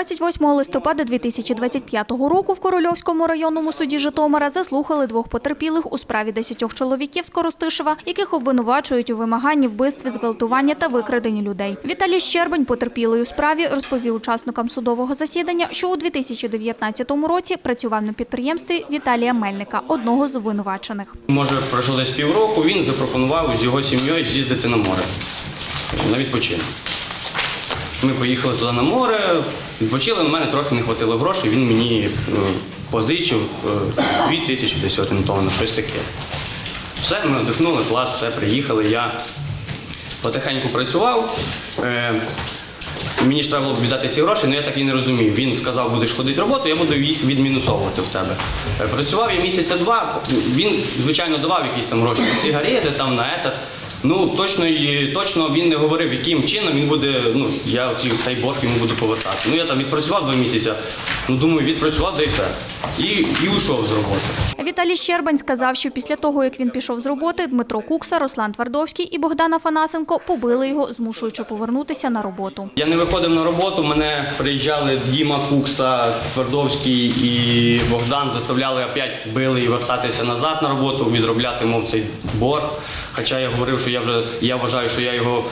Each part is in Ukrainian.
28 листопада 2025 року в Корольовському районному суді Житомира заслухали двох потерпілих у справі 10 чоловіків з Коростишева, яких обвинувачують у вимаганні вбивстві, зґвалтування та викраденні людей. Віталій Щербань, потерпілий у справі, розповів учасникам судового засідання, що у 2019 році працював на підприємстві Віталія Мельника, одного з обвинувачених. Може, пройшло десь півроку, він запропонував з його сім'єю з'їздити на море на відпочинок. Ми поїхали туди на море, відпочили, на мене трохи не вистачило грошей, він мені е, позичив е, дві тисячі десь щось таке. Все, ми вдихнули, клас, все, приїхали. Я потихеньку працював. Е, Мені ж треба було віддати ці гроші, але я так і не розумів. Він сказав, будеш ходити роботу, я буду їх відмінусовувати в тебе. Е, Працював я місяця два. Він, звичайно, давав якісь там гроші на сигарети, там на етат. Ну точно точно він не говорив, яким чином він буде. Ну я цей борг йому буду повертати. Ну я там відпрацював два місяці. Ну думаю, відпрацював да і все. І, і уйшов з роботи. Віталій Щербань сказав, що після того, як він пішов з роботи, Дмитро Кукса, Руслан Твардовський і Богдан Афанасенко побили його, змушуючи повернутися на роботу. Я не виходив на роботу, мене приїжджали Діма Кукса, Твардовський і Богдан, заставляли опять били і вертатися назад на роботу, відробляти мов цей борг. Хоча я говорив, що я вже я вважаю, що я його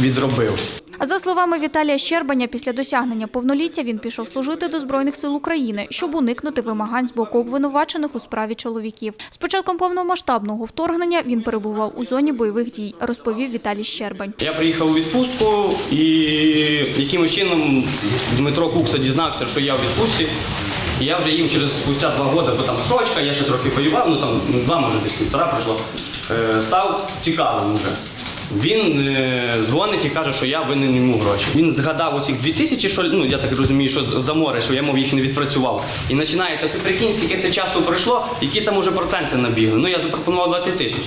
відробив. За словами Віталія Щербаня, після досягнення повноліття він пішов служити до Збройних сил України, щоб уникнути вимагань з боку обвинувачених у справі чоловіків. З початком повномасштабного вторгнення він перебував у зоні бойових дій, розповів Віталій Щербань. Я приїхав у відпустку і якимось чином Дмитро Кукса дізнався, що я у відпустці. Я вже їм через спустя два роки, бо там строчка, я ще трохи воював, ну там два, може десь півтора пройшло, е, став цікавим вже. Він е, дзвонить і каже, що я винен йому гроші. Він згадав усіх дві тисячі, що ну я так розумію, що за море, що я мов їх не відпрацював. І починає, та ти прикинь, скільки це часу пройшло, які там уже проценти набігли. Ну я запропонував 20 тисяч.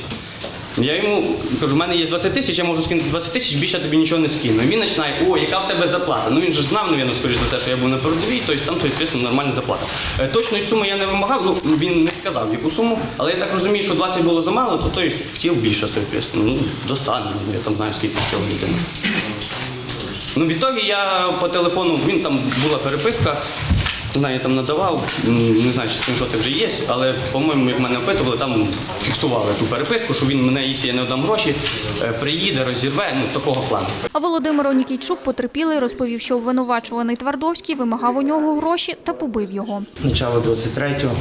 Я йому кажу, в мене є 20 тисяч, я можу скинути 20 тисяч, більше тобі нічого не скину. І він починає, о, яка в тебе заплата? Ну він же знав, навірно, скоріш за все, що я був на передовій, тобто там відповідно нормальна заплата. Е, Точної суми я не вимагав, ну він не сказав яку суму, але я так розумію, що 20 було замало, то той хотів більше, відповідно. Ну, достатньо, я там знаю, скільки хотів людина. Ну, відтоді я по телефону, він там була переписка, не знаю, я там надавав, не знаю, чи скріншоти вже є, але, по-моєму, як мене опитували, там фіксували ту переписку, що він мене, якщо я не дам гроші, е, приїде, розірве, ну, такого плану. А Володимир Онікійчук, потерпілий, розповів, що обвинувачуваний Твардовський вимагав у нього гроші та побив його. начало 23-го.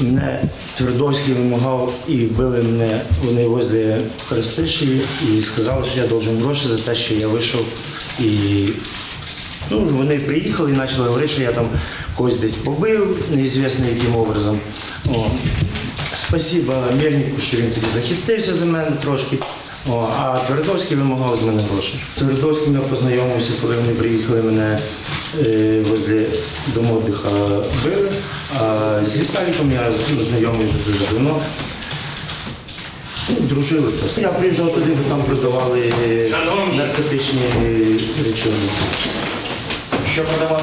Мене Твердовський вимагав і били мене вони возле Хрестиші і сказали, що я должен гроші за те, що я вийшов. І ну, вони приїхали і почали говорити, що я там когось десь побив, неізвісно яким образом. О. Спасибо Мельнику, що він тоді захистився за мене трошки. О, а Твердовський вимагав з мене гроші. З Твердовським я познайомився, коли вони приїхали мене е, возле домовдиха били. А з Віталіком я знайомий вже дуже давно. Ну, дружили просто. Я приїжджав туди, бо там продавали е, наркотичні речовини. Що продавали?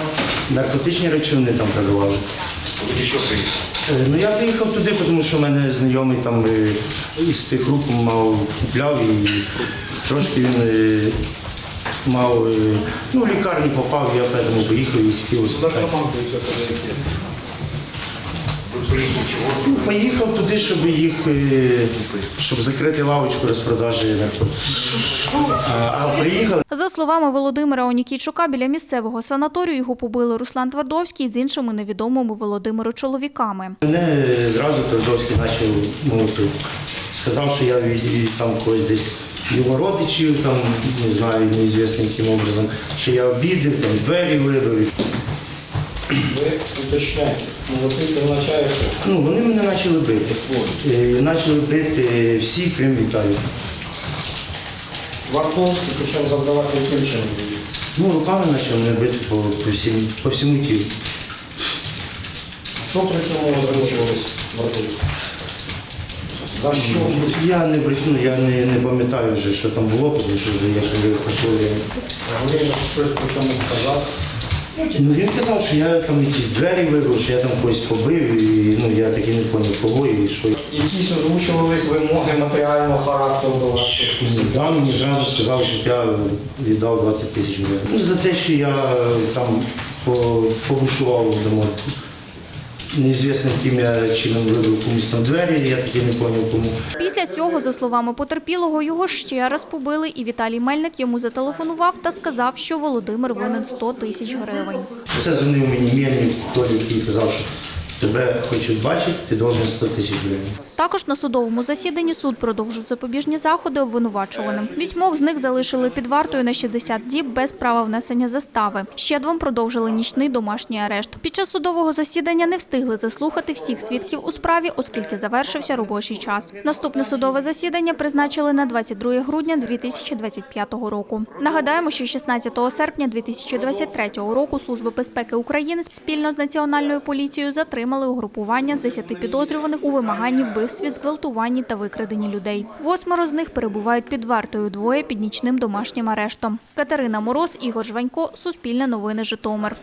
Наркотичні речовини там продавали. Куди що приїхав? Е, Ну я приїхав туди, тому що в мене знайомий там е, із тих рук мав купляв і трошки він е, мав, е, ну в лікарню попав, я тому поїхав і хотів. Ви приїхали чого? Ну, Поїхав туди, щоб їх, е, щоб закрити лавочку розпродажі наркотиків. А, а приїхали. За словами Володимира Онікійчука, біля місцевого санаторію його побили Руслан Твардовський з іншими невідомими Володимиру чоловіками. Мене зразу Твердовський почав мовити. Сказав, що я там когось десь його родичів, там, не знаю, неізвісно яким образом, що я обідав, там двері вибив. Ви уточняєте. Молодці це означає, що Ну, вони мене почали бити. Е, Почали бити всі, крім Віталія. Вартовський почав завдавати яким чином. Ну, руками почали мене бити по, по, всім, по всьому тілу. Що при цьому озвучувалось Вартовський? За що? Я не брехну, я не, не пам'ятаю вже, що там було, тому що вже я коли пішов. я- Говорили, що щось при цьому казав. Ну він казав, що я там якісь двері вибив, що я там когось побив, і ну я таки не зрозумів кого і що. Якісь озвучувались вимоги матеріального характеру до вас? Да, мені зразу сказали, що я віддав 20 тисяч гривень. Ну, за те, що я е, там по- побушував вдома. Неізвісно, яким я чином вибив комусь там двері, я таки не зрозумів кому. Цього, за словами потерпілого, його ще раз побили, і Віталій Мельник йому зателефонував та сказав, що Володимир винен 100 тисяч гривень. Це дзвонив мені Мельник, який казав, що тебе хочуть бачити, ти должен 100 тисяч гривень. Також на судовому засіданні суд продовжив запобіжні заходи обвинувачуваним. Вісьмох з них залишили під вартою на 60 діб без права внесення застави. Ще двом продовжили нічний домашній арешт. Під час судового засідання не встигли заслухати всіх свідків у справі, оскільки завершився робочий час. Наступне судове засідання призначили на 22 грудня 2025 року. Нагадаємо, що 16 серпня 2023 року Служба безпеки України спільно з Національною поліцією затримали угрупування з 10 підозрюваних у вимаганні вбивстві, зґвалтуванні та викраденні людей. Восьмеро з них перебувають під вартою, двоє під нічним домашнім арештом. Катерина Мороз, Ігор Жванько, Суспільне новини Житомир.